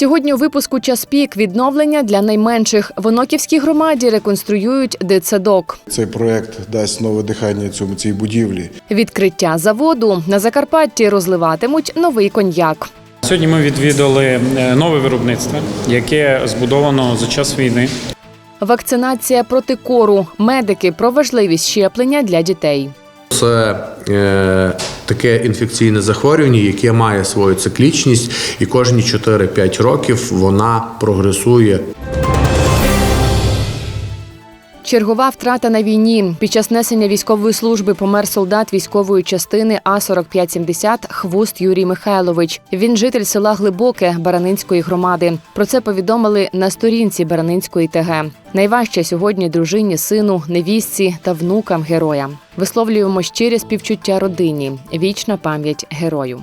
Сьогодні у випуску час пік відновлення для найменших. В Оноківській громаді реконструюють дитсадок. Цей проект дасть нове дихання цьому цій будівлі. Відкриття заводу на Закарпатті розливатимуть новий коньяк. Сьогодні ми відвідали е, нове виробництво, яке збудовано за час війни. Вакцинація проти кору. Медики про важливість щеплення для дітей. Це е, таке інфекційне захворювання, яке має свою циклічність, і кожні 4-5 років вона прогресує. Чергова втрата на війні. Під час несення військової служби помер солдат військової частини А 4570 Хвуст Юрій Михайлович. Він житель села Глибоке Баранинської громади. Про це повідомили на сторінці Баранинської ТГ. Найважче сьогодні дружині, сину, невістці та внукам героя. Висловлюємо щире співчуття родині. Вічна пам'ять герою.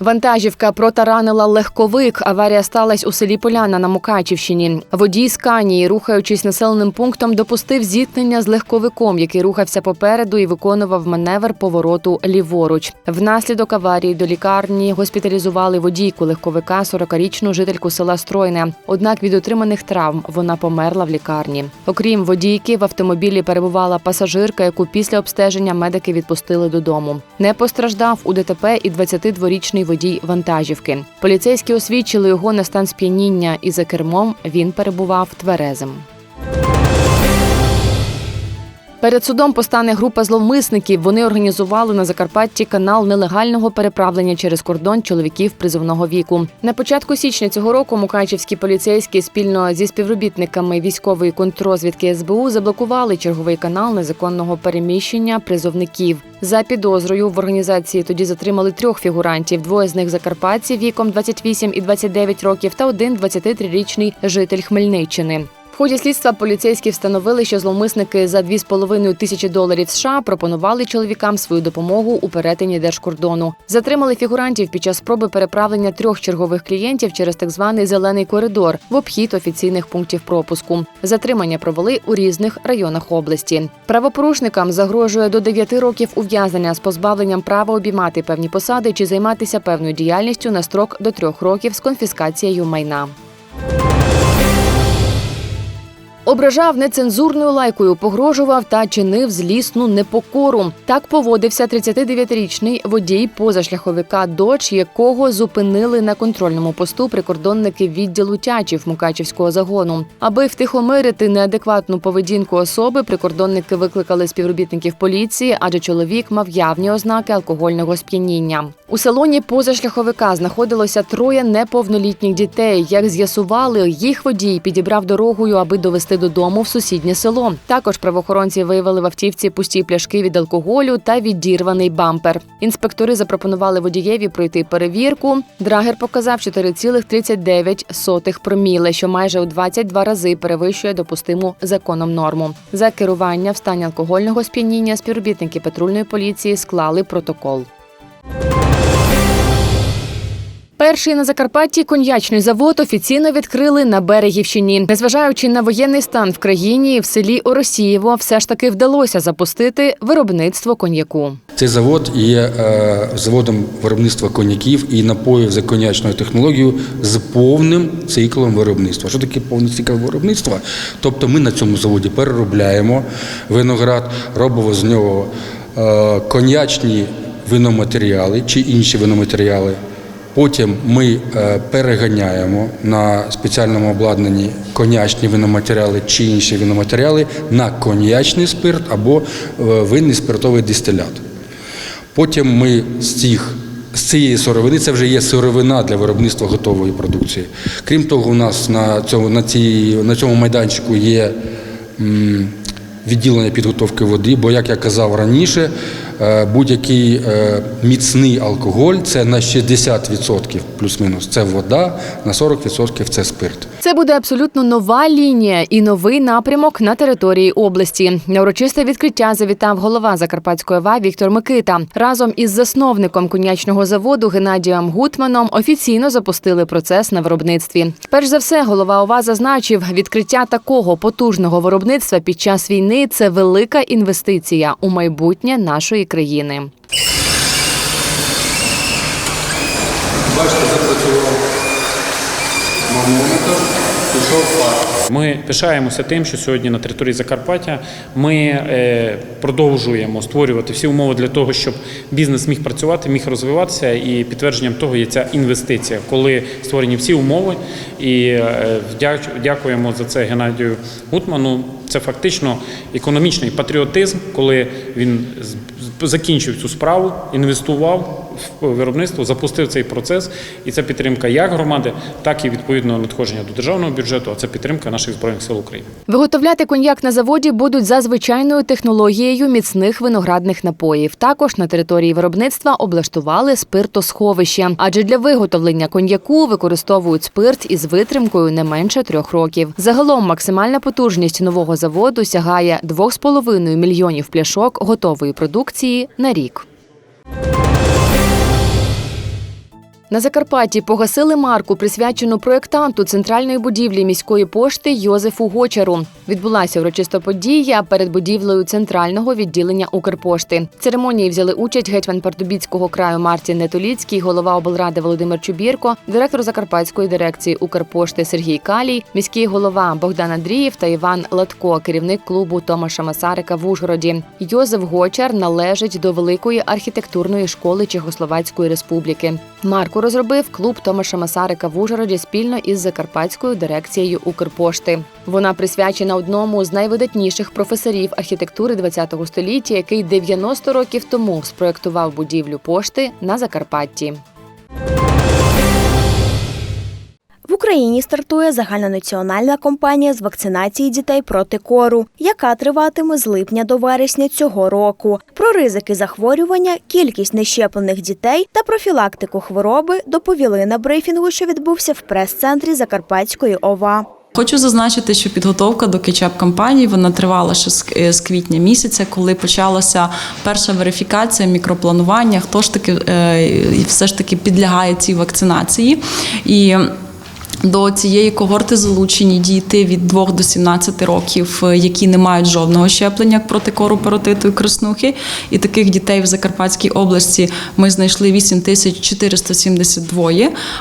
Вантажівка протаранила легковик. Аварія сталася у селі Поляна на Мукачівщині. Водій з Канії, рухаючись населеним пунктом, допустив зіткнення з легковиком, який рухався попереду і виконував маневр повороту ліворуч. Внаслідок аварії до лікарні госпіталізували водійку легковика, 40-річну жительку села Стройне. Однак від отриманих травм вона померла в лікарні. Окрім водійки, в автомобілі перебувала пасажирка, яку після обстеження медики відпустили додому. Не постраждав у ДТП і 22-річний водій вантажівки. Поліцейські освідчили його на стан сп'яніння, і за кермом він перебував тверезим. Перед судом постане група зловмисників. Вони організували на Закарпатті канал нелегального переправлення через кордон чоловіків призовного віку. На початку січня цього року мукачівські поліцейські спільно зі співробітниками військової контррозвідки СБУ заблокували черговий канал незаконного переміщення призовників. За підозрою в організації тоді затримали трьох фігурантів. Двоє з них закарпатці віком 28 і 29 років, та один 23-річний житель Хмельниччини. Ході слідства поліцейські встановили, що зловмисники за 2,5 тисячі доларів США пропонували чоловікам свою допомогу у перетині держкордону. Затримали фігурантів під час спроби переправлення трьох чергових клієнтів через так званий зелений коридор в обхід офіційних пунктів пропуску. Затримання провели у різних районах області. Правопорушникам загрожує до 9 років ув'язнення з позбавленням права обіймати певні посади чи займатися певною діяльністю на строк до 3 років з конфіскацією майна. Ображав нецензурною лайкою, погрожував та чинив злісну непокору. Так поводився 39-річний водій позашляховика «Додж», якого зупинили на контрольному посту прикордонники відділу Тячів Мукачівського загону. Аби втихомирити неадекватну поведінку особи, прикордонники викликали співробітників поліції, адже чоловік мав явні ознаки алкогольного сп'яніння. У салоні позашляховика знаходилося троє неповнолітніх дітей. Як з'ясували, їх водій підібрав дорогою, аби довести додому в сусіднє село. Також правоохоронці виявили в автівці пусті пляшки від алкоголю та відірваний бампер. Інспектори запропонували водієві пройти перевірку. Драгер показав 4,39 проміле, що майже у 22 рази перевищує допустиму законом норму. За керування в стані алкогольного сп'яніння співробітники патрульної поліції склали протокол. Перший на Закарпатті коньячний завод офіційно відкрили на Берегівщині. Незважаючи на воєнний стан в країні, в селі Оросієво все ж таки вдалося запустити виробництво коньяку. Цей завод є е, заводом виробництва коньяків і напоїв за коньячною технологією з повним циклом виробництва. Що таке повний цикл виробництва? Тобто ми на цьому заводі переробляємо виноград, робимо з нього е, коньячні виноматеріали чи інші виноматеріали. Потім ми е, переганяємо на спеціальному обладнанні коньячні виноматеріали чи інші виноматеріали на коньячний спирт або е, винний спиртовий дистилят. Потім ми з цих з цієї сировини це вже є сировина для виробництва готової продукції. Крім того, у нас на цьому, на цій, на цьому майданчику є м, відділення підготовки води, бо, як я казав раніше, е, будь-який е, міцний алкоголь це на 60% плюс-мінус. Це вода, на 40% це спирт. Це буде абсолютно нова лінія і новий напрямок на території області. На урочисте відкриття завітав голова Закарпатської ОВА Віктор Микита. Разом із засновником коньячного заводу Геннадієм Гутманом офіційно запустили процес на виробництві. Перш за все, голова ОВА зазначив, відкриття такого потужного виробництва під час війни це велика інвестиція у майбутнє нашої країни. запрацював манометр. Ми пишаємося тим, що сьогодні на території Закарпаття ми е, продовжуємо створювати всі умови для того, щоб бізнес міг працювати, міг розвиватися, і підтвердженням того є ця інвестиція, коли створені всі умови. І е, дякуємо за це Геннадію Гутману. Це фактично економічний патріотизм, коли він закінчив цю справу, інвестував виробництво, запустив цей процес, і це підтримка як громади, так і відповідно надходження до державного бюджету. А це підтримка наших збройних сил України. Виготовляти коньяк на заводі будуть за звичайною технологією міцних виноградних напоїв. Також на території виробництва облаштували спиртосховище, адже для виготовлення коньяку використовують спирт із витримкою не менше трьох років. Загалом максимальна потужність нового заводу сягає 2,5 мільйонів пляшок готової продукції на рік. На Закарпатті погасили марку, присвячену проєктанту центральної будівлі міської пошти Йозефу Гочару. Відбулася урочиста подія перед будівлею центрального відділення Укрпошти. Церемонії взяли участь гетьман Пардубіцького краю Мартін Нетоліцький, голова облради Володимир Чубірко, директор Закарпатської дирекції Укрпошти Сергій Калій, міський голова Богдан Андрієв та Іван Латко, керівник клубу Томаша Масарика в Ужгороді. Йозеф Гочар належить до великої архітектурної школи Чехословацької республіки. Марку розробив клуб Томаша Масарика в Ужгороді спільно із Закарпатською дирекцією Укрпошти. Вона присвячена одному з найвидатніших професорів архітектури ХХ століття, який 90 років тому спроектував будівлю пошти на Закарпатті. В Україні стартує загальнонаціональна кампанія з вакцинації дітей проти кору, яка триватиме з липня до вересня цього року. Про ризики захворювання, кількість нещеплених дітей та профілактику хвороби доповіли на брифінгу, що відбувся в прес-центрі Закарпатської ОВА. Хочу зазначити, що підготовка до кетчап кампанії вона тривала ще з- е, квітня місяця, коли почалася перша верифікація, мікропланування, хто ж таки е, все ж таки підлягає цій вакцинації. І до цієї когорти залучені діти від 2 до 17 років, е, які не мають жодного щеплення проти кору, паротиту і краснухи. І таких дітей в Закарпатській області ми знайшли 8472,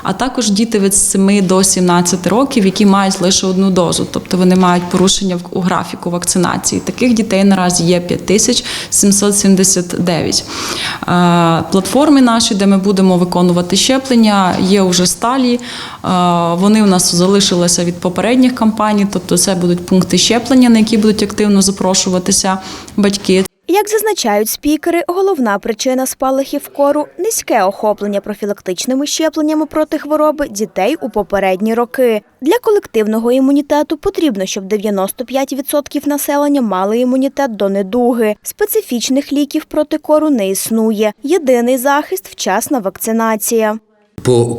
а також діти від 7 до 17 років, які мають лише одну дозу, тобто вони мають порушення у графіку вакцинації. Таких дітей наразі є 5779. Е, Платформи наші, де ми будемо виконувати щеплення, є вже сталі. Е, Вони у нас залишилися від попередніх кампаній, тобто це будуть пункти щеплення, на які будуть активно запрошуватися батьки. Як зазначають спікери, головна причина спалахів кору низьке охоплення профілактичними щепленнями проти хвороби дітей у попередні роки. Для колективного імунітету потрібно, щоб 95% населення мали імунітет до недуги. Специфічних ліків проти кору не існує. Єдиний захист вчасна вакцинація. По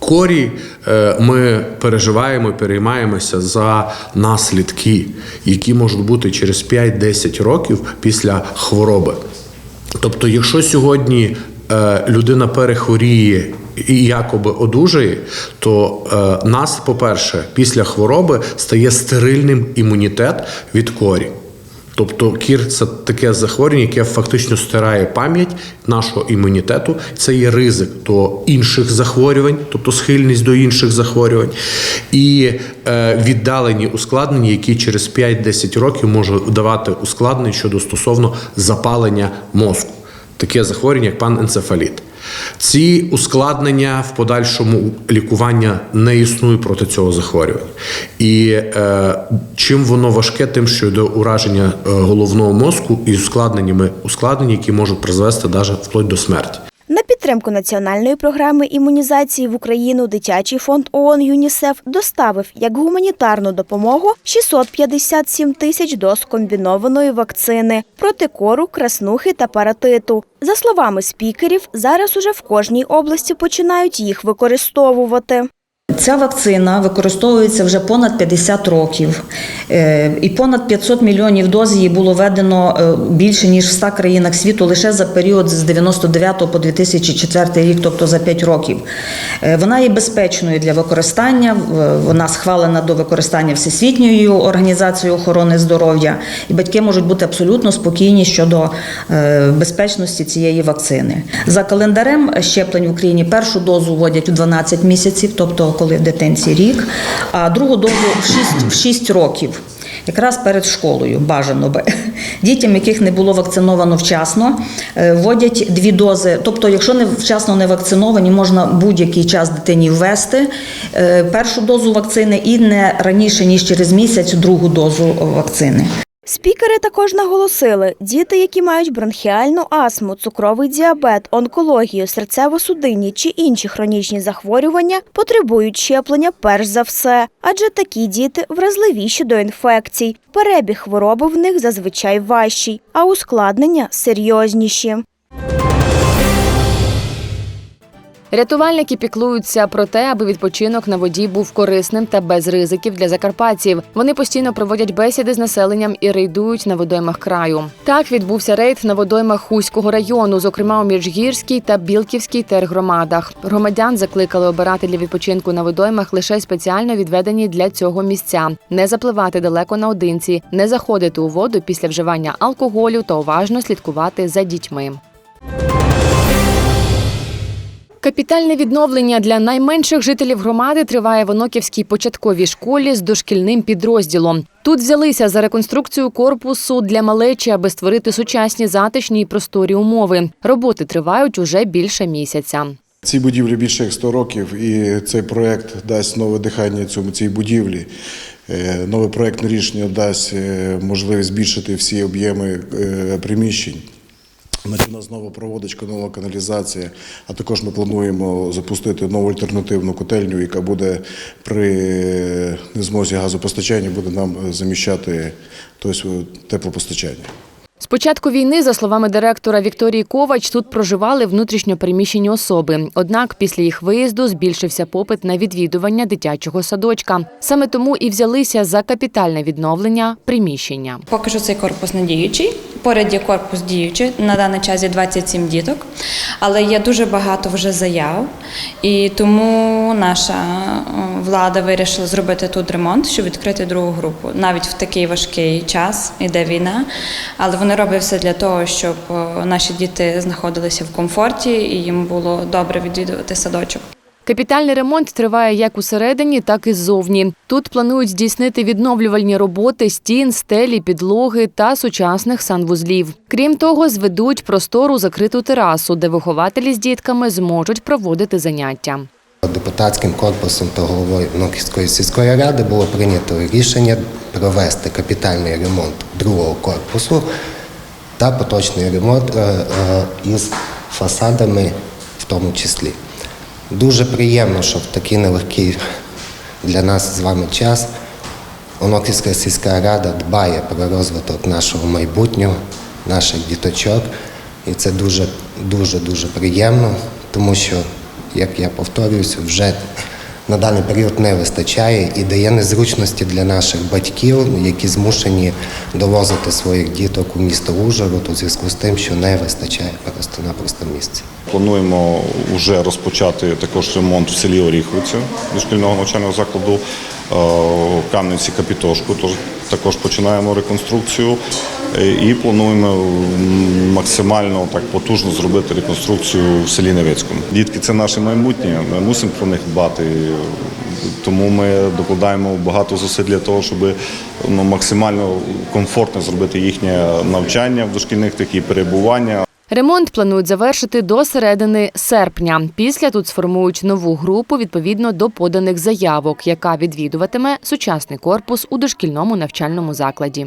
корі е, ми переживаємо переймаємося за наслідки, які можуть бути через 5-10 років після хвороби. Тобто, якщо сьогодні е, людина перехворіє і якоби одужає, то е, нас, по-перше, після хвороби стає стерильним імунітет від корі. Тобто кір це таке захворювання, яке фактично стирає пам'ять нашого імунітету. Це є ризик до інших захворювань, тобто схильність до інших захворювань, і е, віддалені ускладнення, які через 5-10 років можуть давати ускладнення щодо стосовно запалення мозку. Таке захворювання, як паненцефаліт. Ці ускладнення в подальшому лікування не існує проти цього захворювання. І е, чим воно важке, тим, що йде ураження е, головного мозку і ускладненнями ускладнення, які можуть призвести навіть вплоть до смерті. На підтримку національної програми імунізації в Україну дитячий фонд ООН ЮНІСЕФ доставив як гуманітарну допомогу 657 тисяч доз комбінованої вакцини проти кору, краснухи та паратиту. За словами спікерів, зараз уже в кожній області починають їх використовувати. Ця вакцина використовується вже понад 50 років, Е, і понад 500 мільйонів доз її було введено е, більше ніж в 100 країнах світу лише за період з 99 по 2004 рік, тобто за 5 років. Е, Вона є безпечною для використання. Вона схвалена до використання Всесвітньою організацією охорони здоров'я, і батьки можуть бути абсолютно спокійні щодо безпечності цієї вакцини. За календарем щеплень в Україні першу дозу вводять у 12 місяців, тобто коли дитинці рік, а другу дозу в 6, в 6 років. Якраз перед школою бажано би дітям, яких не було вакциновано вчасно, е, вводять дві дози. Тобто, якщо не вчасно не вакциновані, можна будь-який час дитині ввести е, першу дозу вакцини і не раніше ніж через місяць другу дозу вакцини. Спікери також наголосили, діти, які мають бронхіальну астму, цукровий діабет, онкологію, серцево-судинні чи інші хронічні захворювання, потребують щеплення перш за все, адже такі діти вразливіші до інфекцій. Перебіг хвороби в них зазвичай важчий, а ускладнення серйозніші. Рятувальники піклуються про те, аби відпочинок на воді був корисним та без ризиків для закарпатців. Вони постійно проводять бесіди з населенням і рейдують на водоймах краю. Так відбувся рейд на водоймах Хуського району, зокрема у Міжгірській та Білківській тергромадах. Громадян закликали обирати для відпочинку на водоймах лише спеціально відведені для цього місця, не запливати далеко наодинці, не заходити у воду після вживання алкоголю та уважно слідкувати за дітьми. Капітальне відновлення для найменших жителів громади триває в Оноківській початковій школі з дошкільним підрозділом. Тут взялися за реконструкцію корпусу для малечі, аби створити сучасні затишні і просторі умови. Роботи тривають уже більше місяця. Цій будівлі більше як 100 років, і цей проект дасть нове дихання цьому цій будівлі. Е, Нове проектне рішення дасть е, можливість збільшити всі об'єми е, приміщень. Значить, у нас нова проводочка, нова каналізація. А також ми плануємо запустити нову альтернативну котельню, яка буде при незмозі газопостачання буде нам е, заміщати тобто, теплопостачання. З початку війни, за словами директора Вікторії Ковач, тут проживали внутрішньо переміщені особи. Однак після їх виїзду збільшився попит на відвідування дитячого садочка. Саме тому і взялися за капітальне відновлення приміщення. Поки що цей корпус не діючий. Поряд є корпус діючий. На даний час є 27 діток, але є дуже багато вже заяв. І тому наша е, влада вирішила зробити тут ремонт, щоб відкрити другу групу. Навіть в такий важкий час іде війна. Але вони роблять все для того, щоб наші діти знаходилися в комфорті і їм було добре відвідувати садочок. Капітальний ремонт триває як усередині, так і ззовні. Тут планують здійснити відновлювальні роботи стін, стелі, підлоги та сучасних санвузлів. Крім того, зведуть простору закриту терасу, де вихователі з дітками зможуть проводити заняття. Депутатським корпусом та головою Внуківської сільської ради було прийнято рішення провести капітальний ремонт другого корпусу та поточний ремонт е, е, із фасадами в тому числі. Дуже приємно, що в такий нелегкий для нас з вами час Оноківська сільська рада дбає про розвиток нашого майбутнього, наших діточок. І це дуже, дуже, дуже приємно, тому що, як я повторююся, вже на даний період не вистачає і дає незручності для наших батьків, які змушені довозити своїх діток у місто Ужгород у зв'язку з тим, що не вистачає просто-напросто місця. Плануємо вже розпочати також ремонт в селі Оріховиця дошкільного навчального закладу е, в Кам'янці Капітошку. Тож також починаємо реконструкцію і плануємо максимально так потужно зробити реконструкцію в селі Невецькому. Дітки це наше майбутнє. Ми мусимо про них дбати. Тому ми докладаємо багато зусиль для того, щоб ну, максимально комфортно зробити їхнє навчання в дошкільних такі перебування. Ремонт планують завершити до середини серпня. Після тут сформують нову групу відповідно до поданих заявок, яка відвідуватиме сучасний корпус у дошкільному навчальному закладі.